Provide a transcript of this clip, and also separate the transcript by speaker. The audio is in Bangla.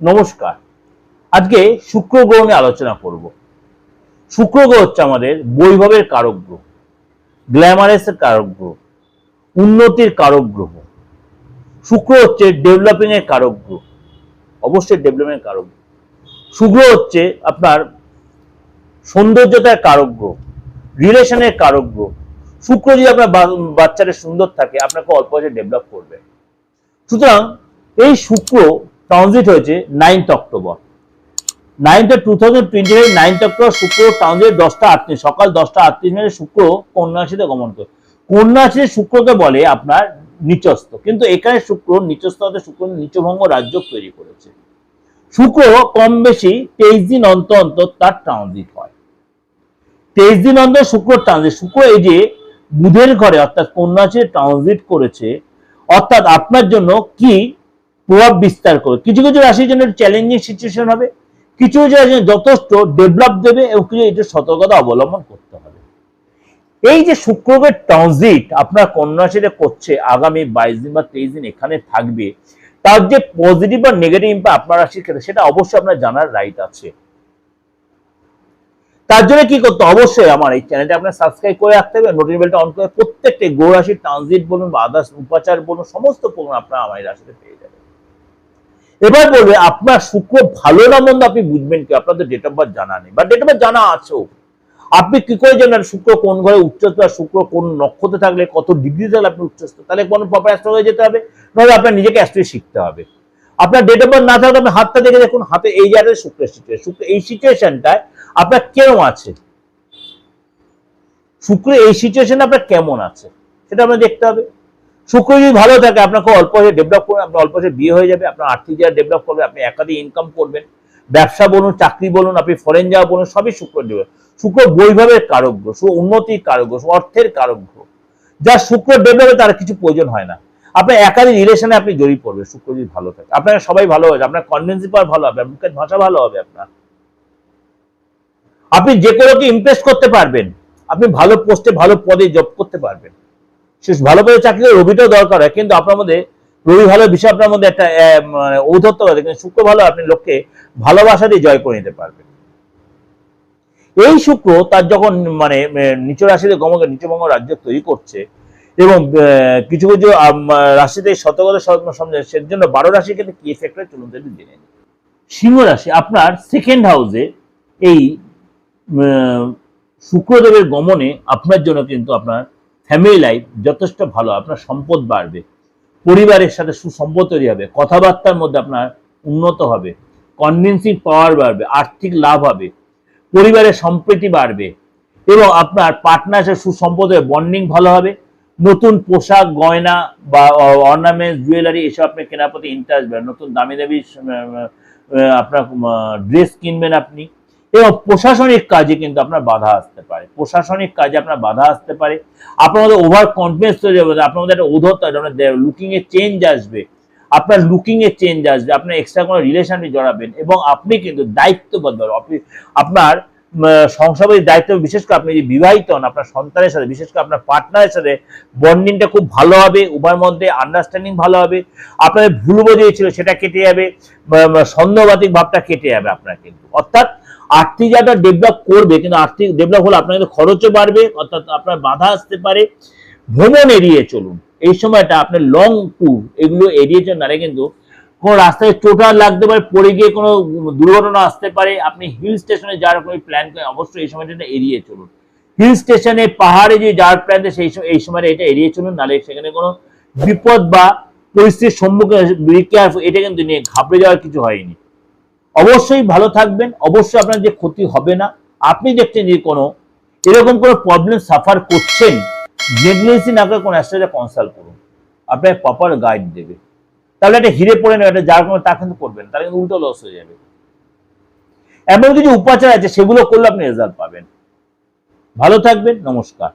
Speaker 1: নমস্কার। আজকে শুক্র গ্রহ নিয়ে আলোচনা করব। শুক্র গ্রহ হচ্ছে আমাদের বৈভবের কারক গ্রহ গ্ল্যামারাসের কারক গ্রহ উন্নতির কারক গ্রহ শুক্র হচ্ছে ডেভেলপিং এর কারক গ্রহ অবশ্যই ডেভেলপমেন্টের কারক গ্রহ শুক্র হচ্ছে আপনার সৌন্দর্যতার কারক গ্রহ রিলেশনের কারক গ্রহ শুক্র যদি আপনার বাচ্চাটা সুন্দর থাকে, আপনাকে অল্প বয়সে ডেভেলপ করবে। সুতরাং এই শুক্র ট্রানজিট হয়েছে ninth October ninth two thousand twenty five ninth October শুক্র ট্রানজিট দশটা আটত্রিশ, সকাল দশটা আটত্রিশ মিনিটে শুক্র কন্যা গমন করে। কন্যা শুক্রকে বলে আপনার নিচস্থ। কিন্তু এখানে শুক্র নিচস্থ হতে শুক্র নিচভঙ্গ রাজ্য তৈরি করেছে। শুক্র কম বেশি তেইশ দিন অন্তর অন্তর তার ট্রানজিট হয়। তেইশ দিন অন্তর শুক্র ট্রানজিট। শুক্র এই যে বুধের ঘরে অর্থাৎ কন্যা ট্রানজিট করেছে, অর্থাৎ আপনার জন্য কি প্রভাব বিস্তার করবে। কিছু কিছু রাশির জন্য চ্যালেঞ্জিং সিচুয়েশন হবে, কিছু কিছু রাশির যথেষ্ট ডেভেলপ দেবে এবং কিছু একটু সতর্কতা অবলম্বন করতে হবে। এই যে শুক্রবের ট্রানজিট আপনার কন্যা রাশিতে করছে, আগামী বাইশ দিন বা তেইশ দিন এখানে থাকবে, তার যে পজিটিভ বা নেগেটিভ ইম্প্যাক্ট আপনার রাশির ক্ষেত্রে, সেটা অবশ্যই আপনার জানার রাইট আছে। তার জন্য কি করতে অবশ্যই আমার এই চ্যানেলটা আপনার সাবস্ক্রাইব করে রাখতে হবে নোটিফিকেশন বেলটা অন করে প্রত্যেকটা গো রাশির ট্রানজিট বলুন বা আদার্স উপাচার বলুন, সমস্ত প্রোগ্রাম আপনার আমার রাশিতে পেয়ে যাবেন। এবার বলবে, আপনার শুক্র ভালো না মন্দ আপনি বুঝবেন কি? আপনাদের ডেট অফ বার্থ জানা নেই। বা ডেট অফ বার্থ জানা আছেও আপনি কি করে জানেন শুক্র কোন ঘরে উচ্চস্থ আর শুক্র কোন নক্ষত্রে থাকলে কত ডিগ্রি থাকলে আপনি উচ্চস্থ? তাহলে কোনো প্রপার অ্যাস্ট্রোলজি যেতে হবে। নইলে আপনার নিজেকে অ্যাস্ট্রোলজি শিখতে হবে। আপনার ডেট অফ বার্থ না থাকলে আপনি হাতটা দেখে দেখুন, হাতে এই জায়গায় শুক্রের সিচুয়েশন শুক্র এই সিচুয়েশনটায় আপনার কেমন আছে? শুক্র এই সিচুয়েশনে আপনার কেমন আছে? সেটা আপনার দেখতে হবে। শুক্র যদি ভালো থাকে, আপনাকে অল্প বয়সে ডেভেলপ করবেন, আপনার অল্প বয়সে বিয়ে হয়ে যাবে, আপনার আর্থিক জায়গা ডেভেলপ করবে আপনি একাধিক ইনকাম করবেন, ব্যবসা বলুন, চাকরি বলুন, আপনি ফরেন যাওয়া বলুন, সবই শুক্র দেবে। শুক্র বৈভবের গ্রহ শুক্র উন্নতির কারক গ্রহ অর্থের কারক গ্রহ যা শুক্র ডেভেলপে তার কিছু প্রয়োজন হয় না। আপনার একাধিক রিলেশনে আপনি জড়িয়ে পড়বে শুক্র যদি ভালো থাকে। আপনার সবাই ভালো হবে আপনার কনভেন্সি পাওয়ার ভালো হবে মুখের ভাষা ভালো হবে আপনার। আপনি যে কোনোকে ইমপ্রেস করতে পারবেন। আপনি ভালো পোস্টে ভালো পদে জব করতে পারবেন। সে ভালো পদে চাকরি করে রবিটাও দরকার হয়, কিন্তু আপনার মধ্যে রবি ভালো বিষয় আপনার মধ্যে একটা মানে ঔদ্ধত্য আছে, কিন্তু শুক্র ভালো আপনি লোককে ভালোবাসা দিয়ে জয় করে নিতে পারবেন এই শুক্র তার যখন মানে নিচ রাশিতে গমকে নিচবঙ্গ রাজ্য তৈরি করছে, এবং কিছু কিছু রাশিতে সতর্কতা সমঝে সে জন্য বারো রাশির ক্ষেত্রে কি এফেক্ট হয় চলুন একটু জেনে। সিংহ রাশি, আপনার সেকেন্ড হাউসে এই শুক্রদেবের গমনে আপনার জন্য কিন্তু আপনার ফ্যামিলি লাইফ যথেষ্ট ভালো, আপনার সম্পদ বাড়বে, পরিবারের সাথে সুসম্পদ তৈরি হবে, কথাবার্তার মধ্যে আপনার উন্নত হবে কনভিন্সিং পাওয়ার বাড়বে, আর্থিক লাভ হবে, পরিবারের সম্প্রীতি বাড়বে এবং আপনার পার্টনারের সুসম্পদের বন্ডিং ভালো হবে, নতুন পোশাক, গয়না বা অর্নামেন্ট জুয়েলারি এসব আপনি কেনার প্রতি ইন্টারেস্ট বাড়বে, নতুন দামি দামি আপনার ড্রেস কিনবেন আপনি এবং প্রশাসনিক কাজে কিন্তু আপনার বাধা আসতে পারে। প্রশাসনিক কাজে আপনার বাধা আসতে পারে। আপনার মধ্যে ওভার কনফিডেন্স তৈরি হবে, আপনার মধ্যে একটা উদ্ধত্ত লুকিং এ চেঞ্জ আসবে, আপনার লুকিং এ চেঞ্জ আসবে, আপনার এক্সট্রা কোনো রিলেশনে জড়াবেন এবং আপনি কিন্তু দায়িত্ববদ্ধ আপনার সংসারের দায়িত্ব, বিশেষ করে আপনি যদি বিবাহিত হন, আপনার সন্তানের সাথে, বিশেষ করে আপনার পার্টনারের সাথে বন্ডিংটা খুব ভালো হবে, উভয়ের মধ্যে আন্ডারস্ট্যান্ডিং ভালো হবে, আপনাদের ভুল বোঝিয়েছিল সেটা কেটে যাবে সন্দেহবাতিক ভাবটা কেটে যাবে আপনার কিন্তু। অর্থাৎ আর্থিক যাটা ডেভেলপ করবে, কিন্তু আর্থিক ডেভেলপ হলে আপনার কিন্তু খরচও বাড়বে, অর্থাৎ আপনার বাধা আসতে পারে। ভ্রমণ এড়িয়ে চলুন। এই সময়টা আপনার লং ট্যুর এগুলো এড়িয়ে চলুন, নাহলে কিন্তু কোনো রাস্তায় চোটার লাগতে পারে, পড়ে গিয়ে কোনো দুর্ঘটনা আসতে পারে। আপনি হিল স্টেশনে যাওয়ার কোনো প্ল্যান করেন অবশ্যই এই সময়টা এড়িয়ে চলুন। হিল স্টেশনে পাহাড়ে যে যাওয়ার প্ল্যান সেই সময় এই সময়টা এটা এড়িয়ে চলুন, নাহলে সেখানে কোনো বিপদ বা পরিস্থিতির সম্মুখীন এটা কিন্তু নিয়ে ঘাবড়ে যাওয়ার কিছু হয়নি। অবশ্যই ভালো থাকবেন, অবশ্যই আপনার যে ক্ষতি হবে না। আপনি দেখছেন যে কোনো এরকম কোনো প্রবলেম সাফার করছেন নেগলিজেন্সি না করে কোনো অ্যাস্ট্রোলজার কনসাল্ট করুন। আপনার প্রপার গাইড দেবে। তাহলে একটা হিরে পড়ে নেবে, একটা যার কোনো তা কিন্তু করবেন তাহলে কিন্তু উল্টো লস হয়ে যাবে। এমন কিছু উপাচার আছে, সেগুলো করলে আপনি রেজাল্ট পাবেন। ভালো থাকবেন, নমস্কার।